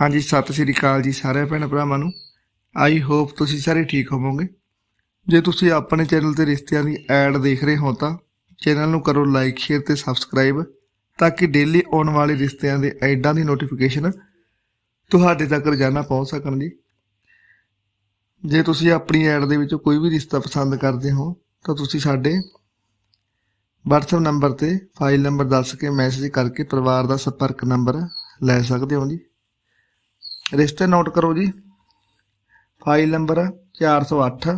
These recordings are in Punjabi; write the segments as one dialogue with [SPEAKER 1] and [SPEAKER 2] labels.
[SPEAKER 1] ਹਾਂਜੀ, ਸਤਿ ਸ੍ਰੀ ਅਕਾਲ ਜੀ ਸਾਰੇ ਭੈਣ ਭਰਾਵਾਂ ਨੂੰ। ਆਈ ਹੋਪ ਤੁਸੀਂ ਸਾਰੇ ਠੀਕ ਹੋਵੋਗੇ। ਜੇ ਤੁਸੀਂ ਆਪਣੇ ਚੈਨਲ ਤੇ ਰਿਸ਼ਤਿਆਂ ਦੀ ਐਡ ਦੇਖ ਰਹੇ ਹੋ ਤਾਂ ਚੈਨਲ ਨੂੰ ਕਰੋ ਲਾਈਕ, ਸ਼ੇਅਰ ਤੇ ਸਬਸਕ੍ਰਾਈਬ ਤਾਂ ਕਿ ਡੇਲੀ ਆਉਣ ਵਾਲੇ ਰਿਸ਼ਤਿਆਂ ਦੇ ਐਡਾਂ ਦੀ ਨੋਟੀਫਿਕੇਸ਼ਨ ਤੁਹਾਡੇ ਤੱਕ ਰੋਜ਼ਾਨਾ ਪਹੁੰਚ ਸਕਣ ਜੀ। ਜੇ ਤੁਸੀਂ ਆਪਣੀ ਐਡ ਦੇ ਵਿੱਚੋਂ ਕੋਈ ਵੀ ਰਿਸ਼ਤਾ ਪਸੰਦ ਕਰਦੇ ਹੋ ਤਾਂ ਤੁਸੀਂ ਸਾਡੇ WhatsApp ਨੰਬਰ ਤੇ ਫਾਈਲ ਨੰਬਰ ਦੱਸ ਕੇ ਮੈਸੇਜ ਕਰਕੇ ਪਰਿਵਾਰ ਦਾ ਸੰਪਰਕ ਨੰਬਰ ਲੈ ਸਕਦੇ ਹੋ ਜੀ। ਰਿਸ਼ਤੇ ਨੋਟ ਕਰੋ ਜੀ। ਫਾਈਲ ਨੰਬਰ 408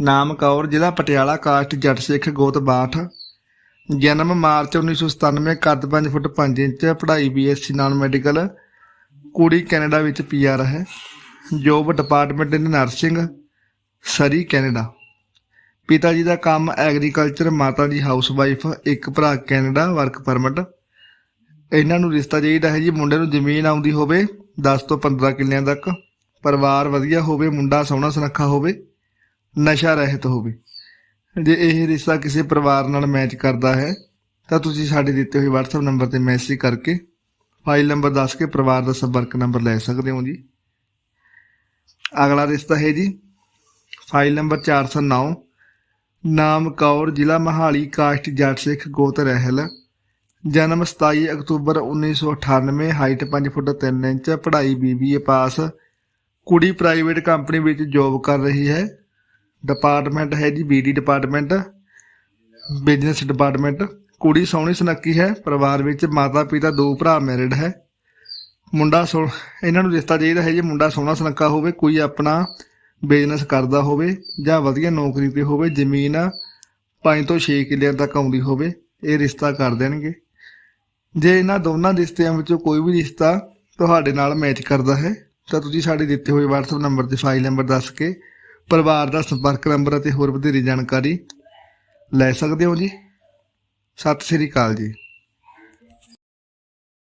[SPEAKER 1] ਨਾਮ ਕੌਰ, ਜ਼ਿਲ੍ਹਾ ਪਟਿਆਲਾ, ਕਾਸਟ ਜੱਟ ਸਿੱਖ ਗੋਤ ਬਾਠ। ਜਨਮ ਮਾਰਚ 1997 ਕੱਦ 5 ਫੁੱਟ 5 ਇੰਚ, ਪੜ੍ਹਾਈ ਬੀਐਸਸੀ ਨਾਨ ਮੈਡੀਕਲ। ਕੁੜੀ ਕੈਨੇਡਾ ਵਿੱਚ ਪੀਆਰ ਹੈ। Job department in nursing, Surrey, Canada. ਪਿਤਾ ਜੀ ਦਾ ਕੰਮ ਐਗਰੀਕਲਚਰ, ਮਾਤਾ ਜੀ ਹਾਊਸ ਵਾਈਫ ਇੱਕ ਭਰਾ ਕੈਨੇਡਾ, ਵਰਕ ਪਰਮਿਟ। ਇਹਨਾਂ ਨੂੰ ਰਿਸ਼ਤਾ ਚਾਹੀਦਾ ਹੈ ਜੀ, ਮੁੰਡੇ ਨੂੰ ਜ਼ਮੀਨ ਆਉਂਦੀ ਹੋਵੇ 10 ਤੋਂ 15 ਕਿੱਲਿਆਂ ਤੱਕ, ਪਰਿਵਾਰ ਵਧੀਆ ਹੋਵੇ, ਮੁੰਡਾ ਸੋਹਣਾ ਸੁਨੱਖਾ ਹੋਵੇ, ਨਸ਼ਾ ਰਹਿਤ ਹੋਵੇ। ਜੇ ਇਹ ਰਿਸ਼ਤਾ ਕਿਸੇ ਪਰਿਵਾਰ ਨਾਲ ਮੈਚ ਕਰਦਾ ਹੈ, ਤਾਂ ਤੁਸੀਂ ਸਾਡੇ ਦਿੱਤੇ ਹੋਏ WhatsApp ਨੰਬਰ ਤੇ ਮੈਸੇਜ ਕਰਕੇ ਫਾਈਲ ਨੰਬਰ ਦੱਸ ਕੇ ਪਰਿਵਾਰ ਦਾ ਸੰਪਰਕ ਨੰਬਰ ਲੈ ਸਕਦੇ ਹੋ ਜੀ। ਅਗਲਾ ਰਿਸ਼ਤਾ ਹੈ ਜੀ ਫਾਈਲ ਨੰਬਰ 409 ਨਾਮ ਕੌਰ ਜ਼ਿਲ੍ਹਾ ਮਹਾਲੀ, ਕਾਸਟ ਜੱਟ ਸਿੱਖ ਗੋਤ ਰਹਿਲ। ਜਨਮ 27 ਅਕਤੂਬਰ 1998 ਹਾਈਟ 5 ਫੁੱਟ 3 ਇੰਚ, ਪੜ੍ਹਾਈ ਬੀਬੀਏ ਪਾਸ। ਕੁੜੀ ਪ੍ਰਾਈਵੇਟ ਕੰਪਨੀ ਵਿੱਚ ਜੌਬ ਕਰ ਰਹੀ ਹੈ। ਡਿਪਾਰਟਮੈਂਟ ਹੈ ਜੀ ਬੀਡੀ ਡਿਪਾਰਟਮੈਂਟ ਬਿਜ਼ਨਸ ਡਿਪਾਰਟਮੈਂਟ ਕੁੜੀ ਸੋਹਣੀ ਸੁਨੱਖੀ ਹੈ, ਪਰਿਵਾਰ ਵਿੱਚ ਮਾਤਾ ਪਿਤਾ ਦੋ ਭਰਾ ਮੈਰਿਡ ਹੈ। ਮੁੰਡਾ ਸੋ ਇਹਨਾਂ ਨੂੰ ਰਿਸ਼ਤਾ ਚਾਹੀਦਾ ਹੈ ਜੀ ਮੁੰਡਾ ਸੋਹਣਾ ਸੁਨੱਖਾ ਹੋਵੇ, ਕੋਈ ਆਪਣਾ ਬਿਜ਼ਨਸ ਕਰਦਾ ਹੋਵੇ ਜਾਂ ਵਧੀਆ ਨੌਕਰੀ ਤੇ ਹੋਵੇ, ਜ਼ਮੀਨ 5 ਤੋਂ 6 ਕਿੱਲਿਆਂ ਤੱਕ ਆਉਂਦੀ ਹੋਵੇ, ਇਹ ਰਿਸ਼ਤਾ ਕਰ ਦੇਣਗੇ। ਜੇ ਇਹਨਾਂ ਦੋਨਾਂ ਰਿਸ਼ਤਿਆਂ ਵਿੱਚੋਂ ਕੋਈ ਵੀ ਰਿਸ਼ਤਾ ਤੁਹਾਡੇ ਨਾਲ ਮੈਚ ਕਰਦਾ ਹੈ, ਤਾਂ ਤੁਸੀਂ ਸਾਡੇ ਦਿੱਤੇ ਹੋਏ WhatsApp ਨੰਬਰ ਤੇ ਫਾਈਲ ਨੰਬਰ ਦੱਸ ਕੇ ਪਰਿਵਾਰ ਦਾ ਸੰਪਰਕ ਨੰਬਰ ਅਤੇ ਹੋਰ ਵਧੇਰੇ ਜਾਣਕਾਰੀ ਲੈ ਸਕਦੇ ਹੋ ਜੀ। ਸਤਿ ਸ੍ਰੀ ਅਕਾਲ ਜੀ।